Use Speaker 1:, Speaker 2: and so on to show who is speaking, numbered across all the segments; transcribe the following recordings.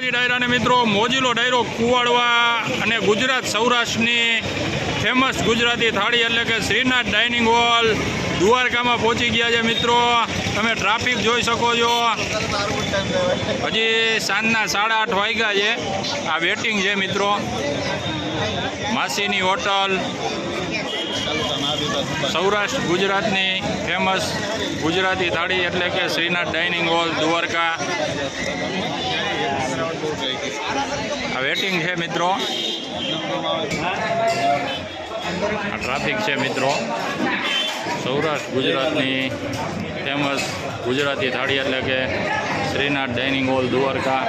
Speaker 1: માતાજી ડાયરાને મિત્રો, મોજીલો ડાયરો કુવાડવા અને ગુજરાત સૌરાષ્ટ્રની ફેમસ ગુજરાતી થાળી એટલે કે શ્રીનાથ ડાઇનિંગ હોલ દ્વારકામાં પહોંચી ગયા છે મિત્રો. તમે ટ્રાફિક જોઈ શકો છો. હજી સાંજના સાડા આઠ વાગ્યા છે. આ વેટિંગ છે મિત્રો. માસીની હોટલ સૌરાષ્ટ્ર ગુજરાતની ફેમસ ગુજરાતી થાળી એટલે કે શ્રીનાથ ડાઇનિંગ હોલ દ્વારકા. આ વેટિંગ છે મિત્રો. આ ટ્રાફિક છે મિત્રો. સૌરાષ્ટ્ર ગુજરાતની ફેમસ ગુજરાતી થાળી એટલે કે શ્રીનાથ ડાઇનિંગ હોલ દ્વારકા.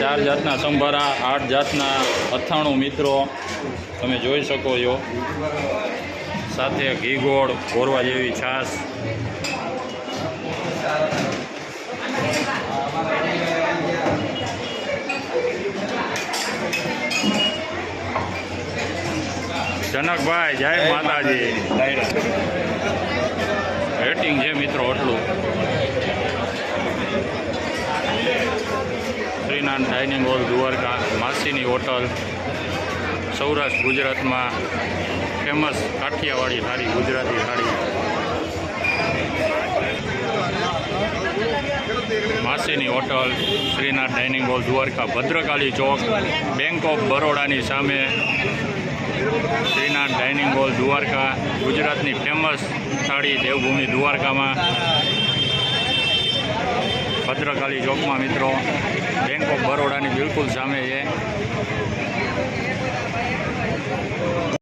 Speaker 1: ચાર જાતના સંભારા આઠ જાતના અથાણું મિત્રો તમે જોઈ શકો છો. સાથે ઘી ગોળ ગોરવા જેવી છાશ. જનકભાઈ જય માતાજી. રેટિંગ છે મિત્રો એટલું શ્રીનાથ ડાઇનિંગ હોલ, દ્વારકા, માસીની હોટલ, સૌરાષ્ટ્ર, ગુજરાતમાં ફેમસ કાઠિયાવાડી થાળી, ગુજરાતી થાળી. માસીની hotel, Shrinath dining hall, Dwarka Bhadrakali Chowk, bank of બરોડાની સામે શ્રીનાથ ડાઇનિંગ હોલ, દ્વારકા, ગુજરાતની ફેમસ થાળી દેવભૂમિ દ્વારકામાં. ભદ્રકાળી ચોકમાં મિત્રો. બેંક ઓફ બરોડાની બિલકુલ સામે છે.